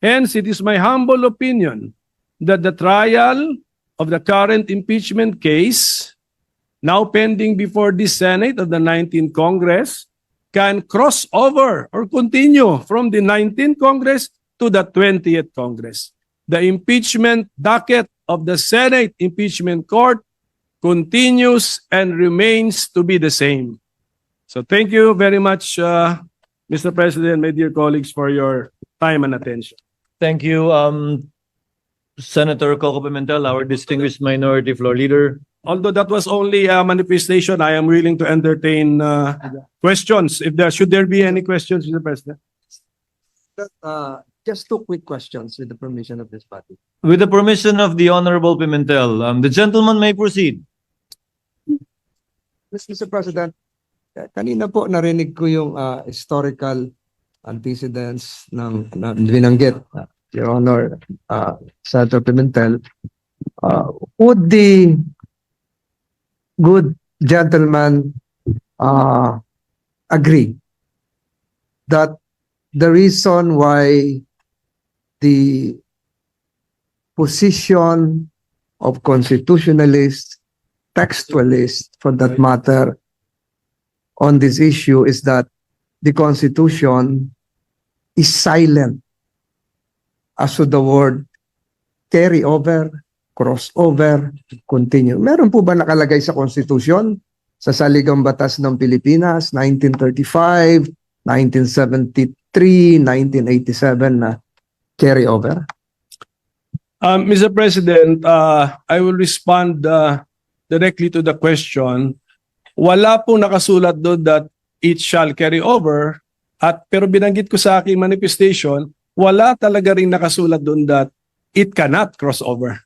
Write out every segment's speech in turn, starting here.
Hence, it is my humble opinion that the trial of the current impeachment case, now pending before the Senate of the 19th Congress, can cross over or continue from the 19th Congress to the 20th Congress. The impeachment docket of the Senate Impeachment Court continues and remains to be the same. So thank you very much, uh, Mr. President, my dear colleagues, for your time and attention. Thank you, um, Senator Coco Pimentel, our distinguished minority floor leader. Although that was only a manifestation, I am willing to entertain uh, questions. If there, should there be any questions, Mr. President? Uh, just two quick questions with the permission of this body. With the permission of the Honorable Pimentel, um, the gentleman may proceed. Mr. President, ka- kanina po narinig ko yung uh, historical antecedents ng na, binanggit, uh, Your Honor, uh, Senator Pimentel. Uh, would the good gentleman uh, agree that the reason why the position of constitutionalists, textualists for that matter, on this issue is that the Constitution is silent as to the word carry over, crossover, continue. Meron po ba nakalagay sa Constitution? Sa Saligang Batas ng Pilipinas, 1935, 1973, 1987 na carry over? Um, Mr. President, uh, I will respond uh, directly to the question. Wala pong nakasulat doon that it shall carry over. At pero binanggit ko sa aking manifestation, wala talaga rin nakasulat doon that it cannot cross over.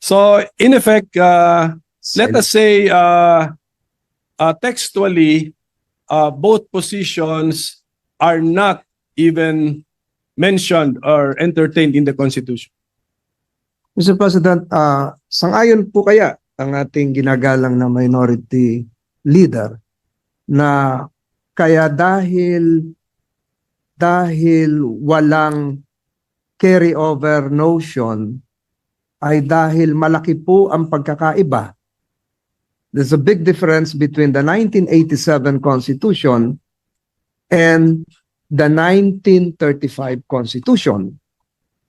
So, in effect, uh, let us say uh, uh, textually, uh, both positions are not even mentioned or entertained in the Constitution. Mr. President, uh, sangayon po kaya ang ating ginagalang na minority leader na kaya dahil dahil walang carry over notion ay dahil malaki po ang pagkakaiba. There's a big difference between the 1987 Constitution and the 1935 Constitution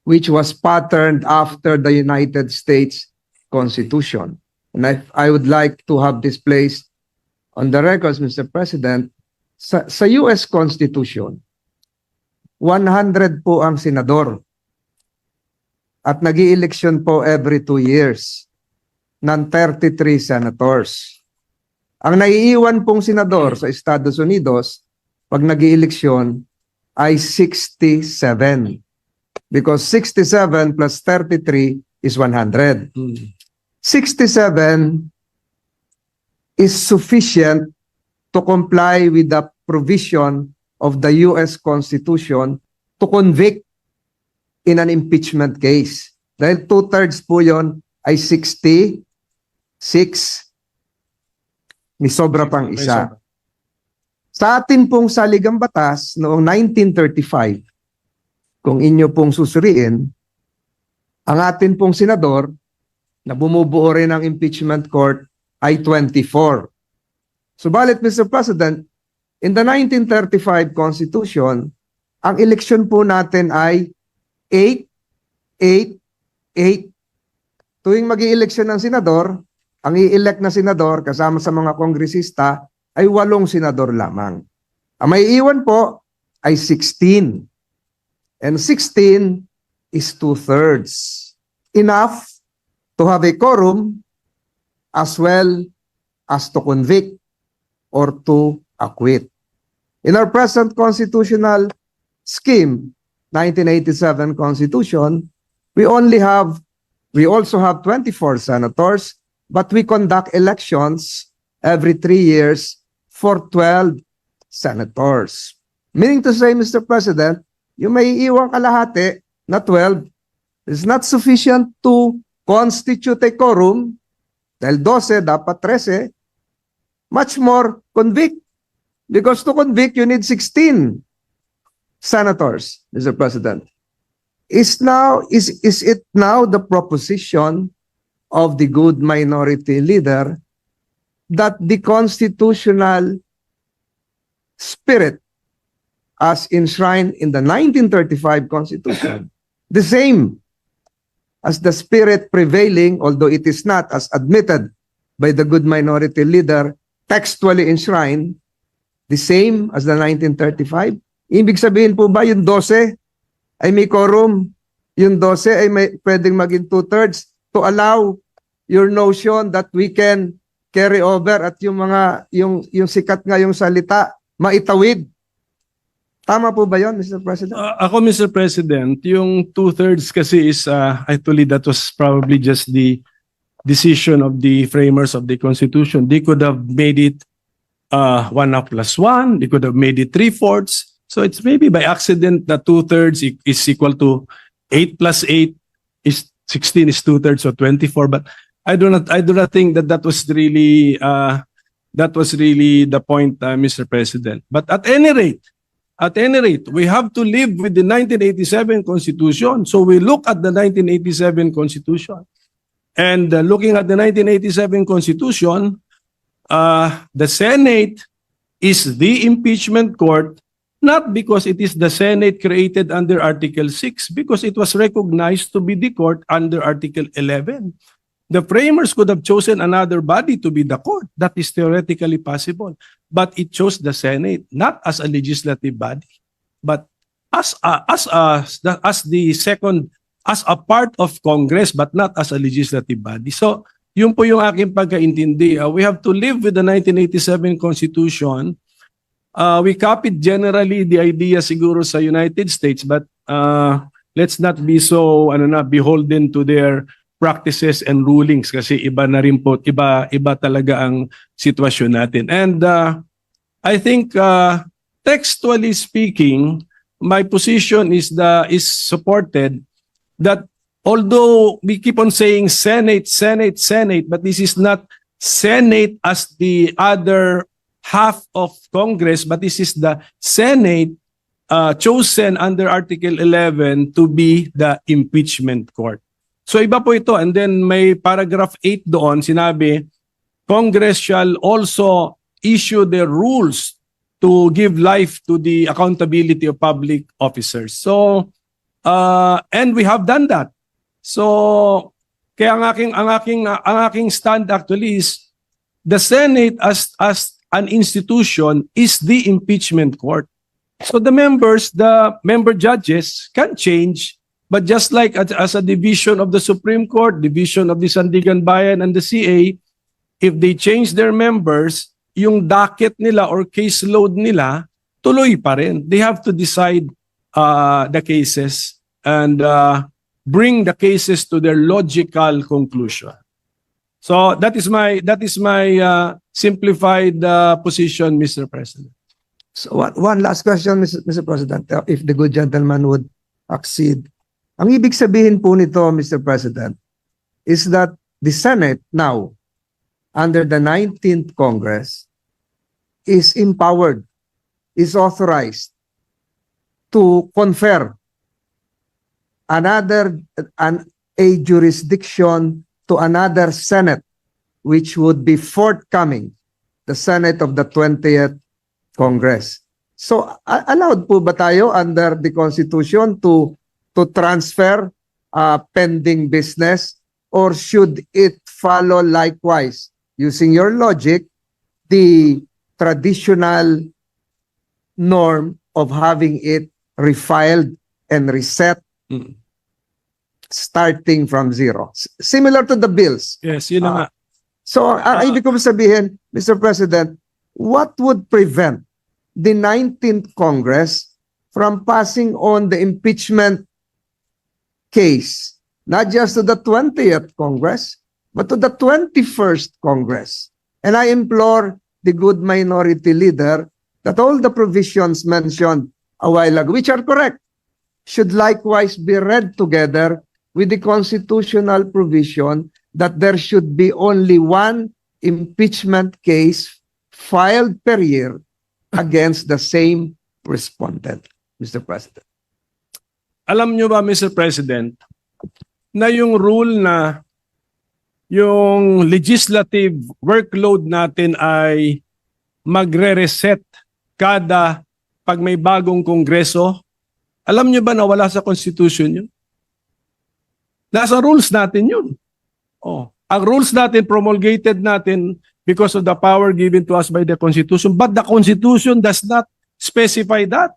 which was patterned after the United States Constitution. And I, I would like to have this placed on the records, Mr. President, sa, sa US Constitution, 100 po ang senador. At nag election po every two years ng 33 senators. Ang naiiwan pong senador sa Estados Unidos pag nag election ay 67 because 67 plus 33 is 100. 67 is sufficient to comply with the provision of the US Constitution to convict in an impeachment case. Dahil two-thirds po yon ay 66. May sobra pang isa. Sa atin pong saligang batas noong 1935, kung inyo pong susuriin, ang atin pong senador na bumubuo rin ng impeachment court ay 24. Subalit, Mr. President, in the 1935 Constitution, ang eleksyon po natin ay 8, 8, 8. Tuwing mag eleksyon ng senador, ang i-elect na senador kasama sa mga kongresista ay walong senador lamang. Ang may iwan po ay 16. And 16 is two-thirds. Enough to have a quorum as well as to convict or to acquit. In our present constitutional scheme, 1987 Constitution, we only have, we also have 24 senators, but we conduct elections every three years for 12 senators. Meaning to say, Mr. President, yung may iwang kalahati na 12 is not sufficient to constitute a quorum dahil 12 dapat 13 much more convict because to convict you need 16 senators Mr. President is now is is it now the proposition of the good minority leader that the constitutional spirit as enshrined in the 1935 constitution the same as the spirit prevailing although it is not as admitted by the good minority leader textually enshrined the same as the 1935 ibig sabihin po ba yung 12 ay may quorum, yung 12 ay may pwedeng maging two-thirds to allow your notion that we can carry over at yung mga, yung, yung sikat nga yung salita, maitawid. Tama po ba yon Mr. President? Uh, ako, Mr. President, yung two-thirds kasi is, uh, actually, that was probably just the decision of the framers of the Constitution. They could have made it uh, one up plus one. They could have made it three-fourths. So it's maybe by accident that two-thirds i- is equal to eight plus eight is 16 is two-thirds, so 24. But I do not, I do not think that that was really, uh, that was really the point, uh, Mr. President. But at any rate, at any rate, we have to live with the 1987 Constitution. So we look at the 1987 Constitution. And uh, looking at the 1987 Constitution, uh, the Senate is the impeachment court, not because it is the Senate created under Article 6, because it was recognized to be the court under Article 11. The framers could have chosen another body to be the court. That is theoretically possible. But it chose the Senate, not as a legislative body, but as a, as a, as the second, as a part of Congress, but not as a legislative body. So, yun po yung aking pagkaintindi. Uh, we have to live with the 1987 Constitution. Uh, we copied generally the idea siguro sa United States, but uh, let's not be so ano na beholden to their practices and rulings kasi iba na rin po, iba iba talaga ang sitwasyon natin. And uh, I think uh, textually speaking, my position is the is supported that although we keep on saying Senate, Senate, Senate, but this is not Senate as the other half of Congress, but this is the Senate uh, chosen under Article 11 to be the impeachment court. So iba po ito. And then may paragraph 8 doon, sinabi, Congress shall also issue the rules to give life to the accountability of public officers. So, uh, and we have done that. So, kaya ang aking, ang aking, ang aking stand actually is the Senate as, as an institution is the impeachment court. So the members, the member judges can change, but just like as, as a division of the Supreme Court, division of the Sandigan Bayan and the CA, if they change their members, yung docket nila or caseload nila, tuloy pa rin. They have to decide uh, the cases and uh, bring the cases to their logical conclusion. So that is my that is my uh, simplified uh, position, Mr. President. So one, one last question, Mr. Mr. President, uh, if the good gentleman would accede. Ang ibig sabihin po nito, Mr. President, is that the Senate now, under the 19th Congress, is empowered, is authorized to confer another, an, a jurisdiction to another Senate, which would be forthcoming, the Senate of the 20th Congress. So, allowed po ba tayo under the Constitution to to transfer uh, pending business or should it follow likewise using your logic the traditional norm of having it refiled and reset Mm. Starting from zero similar to the bills Yes, yun na nga. So, ang Ah. ibig ko sabihin, Mr. President, what would prevent the 19th Congress from passing on the impeachment case, not just to the 20th Congress, but to the 21st Congress? And I implore the good minority leader that all the provisions mentioned a while ago, which are correct, should likewise be read together with the constitutional provision that there should be only one impeachment case filed per year against the same respondent, Mr. President. alam nyo ba, Mr. President, na yung rule na yung legislative workload natin ay magre-reset kada pag may bagong kongreso. Alam nyo ba na wala sa Constitution yun? Nasa rules natin yun. Oh. Ang rules natin, promulgated natin because of the power given to us by the Constitution. But the Constitution does not specify that.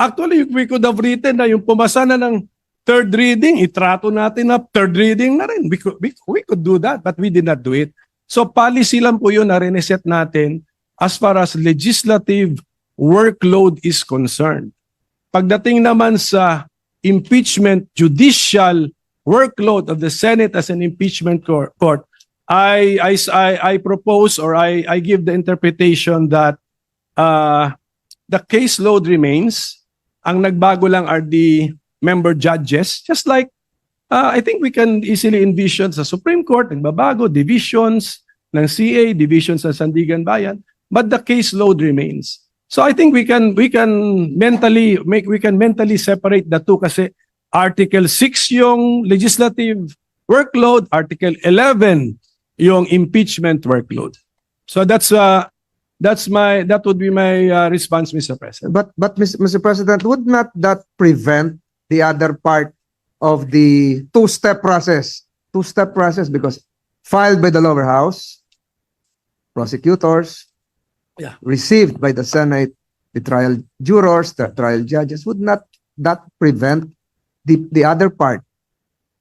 Actually, we could have written na yung pumasa na ng third reading, itrato natin na third reading na rin. We could, we, we could do that, but we did not do it. So policy lang po yun na reneset natin as far as legislative workload is concerned. Pagdating naman sa impeachment judicial workload of the Senate as an impeachment court, I, I, I, I propose or I, I give the interpretation that uh, the caseload remains. Ang nagbago lang are the member judges. Just like, uh, I think we can easily envision sa Supreme Court, nagbabago, divisions ng CA, divisions ng Sandigan Bayan, but the caseload remains. So I think we can we can mentally make we can mentally separate the two kasi Article 6 yung legislative workload, Article 11 yung impeachment workload. So that's uh that's my that would be my uh, response Mr. President. But but Mr. President, would not that prevent the other part of the two-step process? Two-step process because filed by the lower house, prosecutors, Yeah. received by the Senate, the trial jurors, the trial judges, would not that prevent the the other part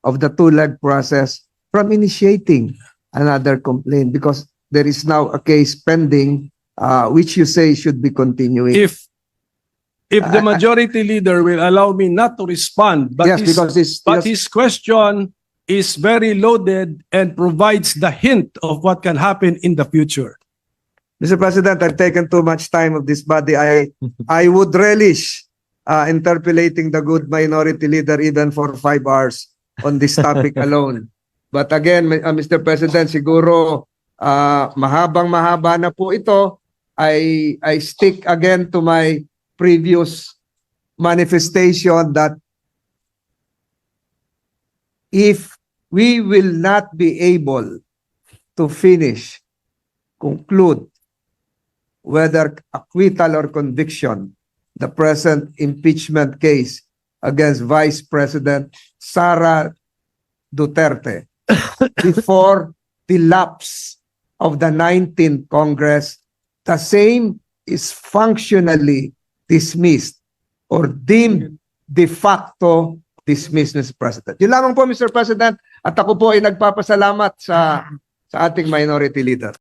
of the two-leg process from initiating another complaint because there is now a case pending uh, which you say should be continuing. If if the I- I- majority leader will allow me not to respond, but yes, his, because it's but just- his question is very loaded and provides the hint of what can happen in the future. Mr. President, I've taken too much time of this body. I I would relish uh, interpolating the good minority leader even for five hours on this topic alone. But again, uh, Mr. President, siguro uh, mahabang mahaba na po ito. I I stick again to my previous manifestation that if we will not be able to finish, conclude whether acquittal or conviction, the present impeachment case against Vice President Sara Duterte before the lapse of the 19th Congress, the same is functionally dismissed or deemed de facto dismissed, Mr. President. Yun lamang po, Mr. President. At ako po ay nagpapasalamat sa sa ating minority leader.